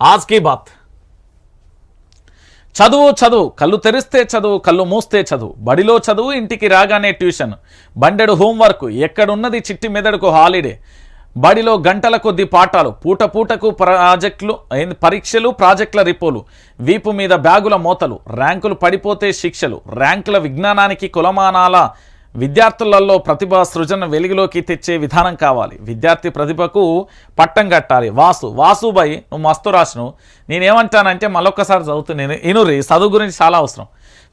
ఆజ్ కీ బాత్. చదువు చదువు కళ్ళు తెరిస్తే చదువు కళ్ళు మూస్తే చదువు. బడిలో చదువు ఇంటికి రాగానే ట్యూషన్. బండెడు హోంవర్క్ ఎక్కడున్నది చిట్టి మెదడుకు హాలిడే. బడిలో గంటల కొద్ది పాఠాలు పూట పూటకు ప్రాజెక్టులు పరీక్షలు ప్రాజెక్టుల రిపోలు వీపు మీద బ్యాగుల మోతలు ర్యాంకులు పడిపోతే శిక్షలు ర్యాంకుల విజ్ఞానానికి కులమానాల విద్యార్థులలో ప్రతిభ సృజన వెలుగులోకి తెచ్చే విధానం కావాలి. విద్యార్థి ప్రతిభకు పట్టం కట్టాలి. వాసు వాసుబాయి నువ్వు మస్తు రాసును నేనేమంటానంటే మళ్ళొక్కసారి చదువుతున్నాను ఇనురి చదువు గురించి చాలా అవసరం.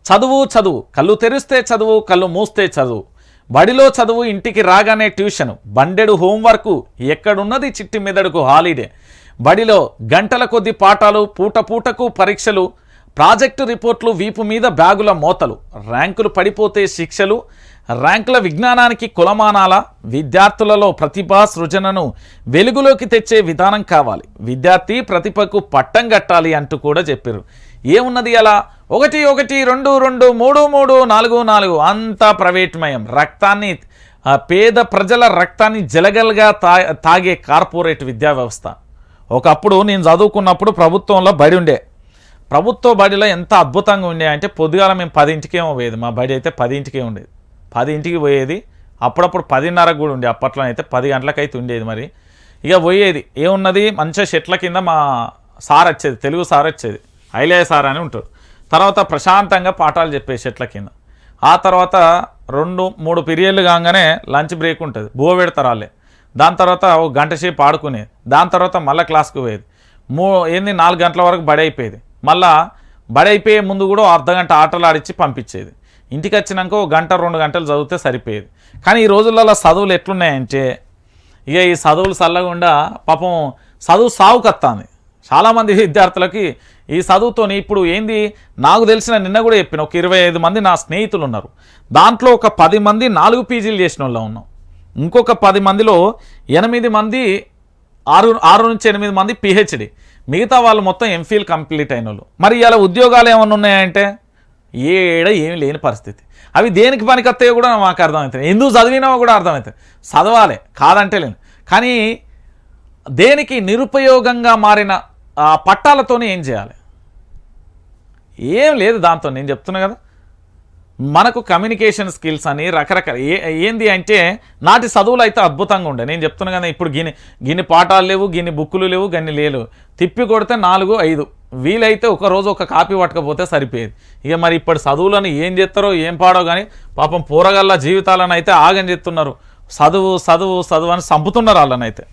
చదువు చదువు. కళ్ళు తెరిస్తే చదువు కళ్ళు మూస్తే చదువు. బడిలో చదువు ఇంటికి రాగానే ట్యూషన్. బండెడు హోంవర్క్. ఎక్కడున్నది చిట్టి మెదడుకు హాలిడే. బడిలో గంటల కొద్ది పాఠాలు పూట పూటకు పరీక్షలు ప్రాజెక్టు రిపోర్ట్లు వీపు మీద బ్యాగుల మోతలు. ర్యాంకులు పడిపోతే శిక్షలు ర్యాంకుల విజ్ఞానానికి కులమానాల విద్యార్థులలో ప్రతిభా సృజనను వెలుగులోకి తెచ్చే విధానం కావాలి. విద్యార్థి ప్రతిభకు పట్టం కట్టాలి అంటూ కూడా చెప్పారు ఏమున్నది అలా? ఒకటి ఒకటి రెండు రెండు మూడు మూడు నాలుగు నాలుగు. అంతా ప్రైవేట్మయం. రక్తాన్ని ఆ, పేద ప్రజల రక్తాన్ని జలగలగా తాగే కార్పొరేట్ విద్యా వ్యవస్థ. ఒకప్పుడు నేను చదువుకున్నప్పుడు ప్రభుత్వంలో బడి ఉండే. ప్రభుత్వ బడిలో ఎంత అద్భుతంగా ఉండే అంటే పొద్దుగాల మేము పదింటికే పోయేది. మా బడి అయితే పదింటికే ఉండేది. పది ఇంటికి పోయేది. అప్పుడప్పుడు పదిన్నరకు కూడా ఉండే అప్పట్లో అయితే పది గంటలకైతే ఉండేది మరి. ఇక పోయేది. ఏమున్నది? మంచిగా చెట్ల కింద మా సార్ వచ్చేది తెలుగు సార్ వచ్చేది. ఐలయ్య సార్ అని ఉంటారు తర్వాత ప్రశాంతంగా పాఠాలు చెప్పే చెట్ల కింద. ఆ తర్వాత రెండు మూడు పీరియడ్లు కాగానే లంచ్ బ్రేక్ ఉంటుంది. బువ పెడతారు వాళ్ళే దాని తర్వాత ఒక గంట సేపు ఆడుకునేది. దాని తర్వాత మళ్ళీ క్లాస్కి పోయేది. మూ ఏంది? నాలుగు గంటల వరకు బడి అయిపోయేది. మళ్ళా బడి అయిపోయే ముందు కూడా అర్ధగంట అర్ధ గంట ఆటలు ఆడిచ్చి పంపించేది. ఇంటికి వచ్చినాక ఒక గంట రెండు గంటలు చదివితే సరిపోయేది. కానీ ఈ రోజులలో చదువులు ఎట్లున్నాయంటే ఇక ఈ చదువులు చల్లకుండా పాపం చదువు సాగు కత్తాంది చాలామంది విద్యార్థులకి ఈ చదువుతోని ఇప్పుడు ఏంది నాకు తెలిసిన నిన్న కూడా చెప్పిన ఒక ఇరవై ఐదు మంది నా స్నేహితులు ఉన్నారు దాంట్లో ఒక పది మంది నాలుగు పీజీలు చేసిన వాళ్ళు ఉన్నాం. ఇంకొక పది మందిలో ఎనిమిది మంది ఆరు ఆరు నుంచి ఎనిమిది మంది పిహెచ్డి. మిగతా వాళ్ళు మొత్తం ఎంఫిల్ కంప్లీట్ అయిన వాళ్ళు మరి ఇలా ఉద్యోగాలు ఏమైనా ఉన్నాయంటే? ఏడ ఏమి లేని పరిస్థితి. అవి దేనికి పనికొస్తాయో కూడా మాకు అర్థమవుతుంది ఎందుకు చదివినావో కూడా అర్థమవుతుంది చదవాలి కాదంటే లేను. కానీ దేనికి నిరుపయోగంగా మారిన ఆ పట్టాలతోనే ఏం చేయాలి? ఏం లేదు దాంతో. నేను చెప్తున్నా కదా. మనకు కమ్యూనికేషన్ స్కిల్స్ అని రకరకాల ఏ ఏంది అంటే నాటి చదువులు అయితే అద్భుతంగా ఉండే. నేను చెప్తున్నా కదా ఇప్పుడు గిన్ని గిన్ని పాఠాలు లేవు గిన్ని బుక్కులు లేవు గన్ని లేవు. తిప్పి కొడితే నాలుగు ఐదు. వీలైతే ఒకరోజు ఒక కాపీ పట్టకపోతే సరిపోయేది. ఇక మరి ఇప్పుడు చదువులను ఏం చేస్తారో ఏం పాడో కానీ పాపం పూరగల్ల జీవితాలను అయితే ఆగం చేస్తున్నారు. చదువు చదువు చదువు అని చంపుతున్నారు వాళ్ళనైతే.